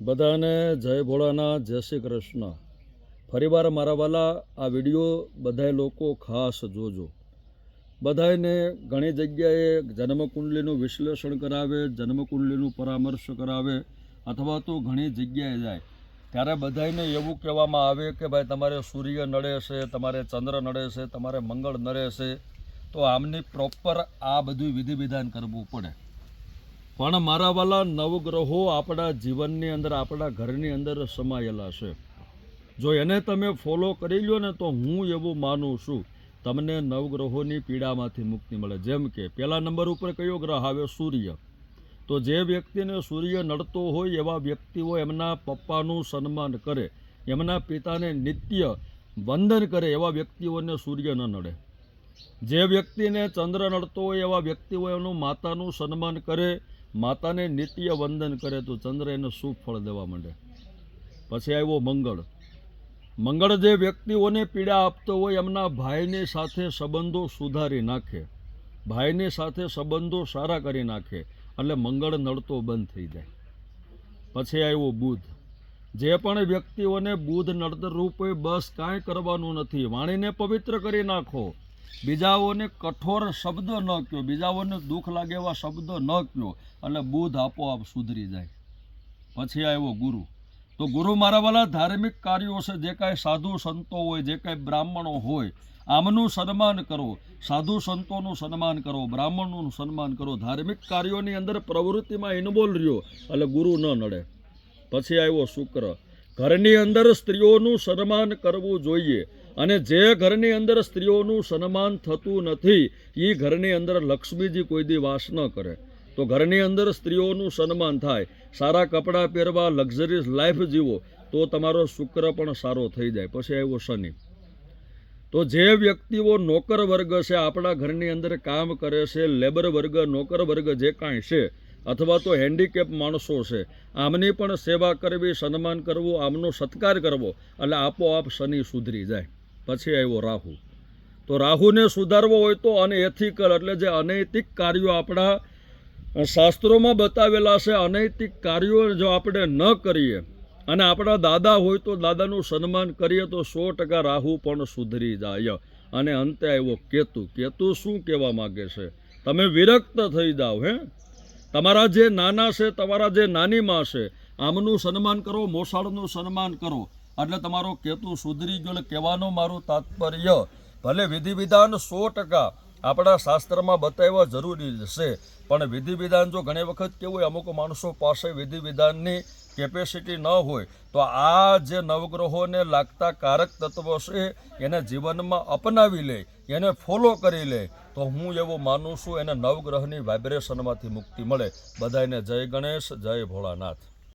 બધાને જય ભોળાના જય શ્રી કૃષ્ણ. ફરીવાર મારા વાલા, આ વીડિયો બધાય લોકો ખાસ જોજો. બધાને ઘણી જગ્યાએ જન્મકુંડલીનું વિશ્લેષણ કરાવે, જન્મકુંડલીનું પરામર્શ કરાવે, અથવા તો ઘણી જગ્યાએ જાય. ત્યારે બધાને એવું કહેવામાં આવે કે ભાઈ, તમારે સૂર્ય નડે છે, તમારે ચંદ્ર નડે છે, તમારે મંગળ નડે છે. તો આમની પ્રોપર આ બધું વિધિ વિધાન કરવું પડે. પણ મારા વાલા નવગ્રહો આપણા જીવનની અંદર, આપણા ઘરની અંદર સમાયેલા છે. જો એને તમે ફોલો કરી લો ને તો હું એવું માનું છું, તમને નવગ્રહોની પીડામાંથી મુક્તિ મળે. જેમ કે પહેલા નંબર ઉપર કયો ગ્રહ આવે સૂર્ય. તો જે વ્યક્તિને સૂર્ય નડતો હોય એવા વ્યક્તિઓ એમના પપ્પાનું સન્માન કરે, એમના પિતાને નિત્ય વંદન કરે એવા વ્યક્તિઓને સૂર્ય ન નડે. જે વ્યક્તિને ચંદ્ર નડતો હોય એવા વ્યક્તિઓ એનું માતાનું સન્માન કરે માતાને નિત્ય વંદન કરે તો ચંદ્ર એને શુભ ફળ દેવા માંડે. પછી આવ્યો મંગળ. મંગળ જે વ્યક્તિઓને પીડા આપતો હોય એમના ભાઈની સાથે સંબંધો સુધારી નાખે. ભાઈની સાથે સંબંધો સારા કરી નાખે. એટલે મંગળ નડતો બંધ થઈ જાય. પછી આવ્યો બુધ. જે પણ વ્યક્તિઓને બુધ નડતર રૂપે બસ કાંઈ કરવાનું નથી. વાણીને પવિત્ર કરી નાખો. બીજાઓને કઠોર શબ્દ ન કહો બીજાઓને દુઃખ લાગે એવા શબ્દ ન કહો એટલે બુધ આપોઆપ સુધરી જાય. પછી આવ્યો ગુરુ. તો ગુરુ મારા વાલા, ધાર્મિક કાર્યો છે, જે કાંઈ સાધુ સંતો હોય, જે કાંઈ બ્રાહ્મણો હોય, આમનું સન્માન કરો. સાધુ સંતોનું સન્માન કરો, બ્રાહ્મણનું સન્માન કરો. ધાર્મિક કાર્યોની અંદર પ્રવૃત્તિમાં ઇન્વોલ્વ રહ્યો એટલે ગુરુ ન નડે. પછી આવ્યો શુક્ર. ઘરની અંદર સ્ત્રીઓનું સન્માન કરવું જોઈએ અને જે ઘરની અંદર સ્ત્રીઓનું સન્માન થતું નથી એ ઘરની અંદર લક્ષ્મીજી કોઈ દી વાસ ન કરે. તો ઘરની અંદર સ્ત્રીઓનું સન્માન થાય, સારા કપડાં પહેરવા, લક્ઝરીઝ લાઈફ જીવો, તો તમારો શુક્ર પણ સારો થઈ જાય. પછી આવ્યો શનિ. તો જે વ્યક્તિઓ નોકર વર્ગ છે, આપણા ઘરની અંદર કામ કરે છે, લેબર વર્ગ, નોકર વર્ગ જે કાંઈ છે અથવા તો હેન્ડીકેપ માણસો છે. આમની પણ સેવા કરવી, સન્માન કરવું, આમનો સત્કાર કરવો, એટલે આપોઆપ શનિ સુધરી જાય. પછી આવ્યો રાહુ. તો રાહુને સુધારવો હોય તો અનએથિકલ, એટલે જે અનૈતિક કાર્યો આપણા શાસ્ત્રોમાં બતાવેલા છે, અનૈતિક કાર્યો જો આપણે ન કરીએ અને આપણા દાદા હોય તો દાદાનું સન્માન કરીએ તો સો ટકા રાહુ પણ સુધરી જાય. અને અંતે આવ્યો કેતુ. કેતુ શું કહેવા માગે છે? તમે વિરક્ત થઈ જાઓ, હે? તમારા જે નાના છે, તમારા જે નાની માં છે, આમનું સન્માન કરો, મોસાળનું સન્માન કરો. એટલે તમારો કેતુ સુધરી ગયો, એટલે કહેવાનો મારું તાત્પર્ય. ભલે વિધિ વિધાન સો ટકા આપણા શાસ્ત્રમાં બતાવવા જરૂરી છે, પણ વિધિ વિધાન જો ઘણી વખત કેવું હોય, અમુક માણસો પાસે વિધિ વિધાનની કેપેસિટી ન હોય, તો આ જે નવગ્રહોને લાગતા કારક તત્વો છે, એને જીવનમાં અપનાવી લે, એને ફોલો કરી લે, તો હું એવું માનું છું એને નવગ્રહની વાઇબ્રેશનમાંથી મુક્તિ મળે. બધાને જય ગણેશ, જય ભોળાનાથ.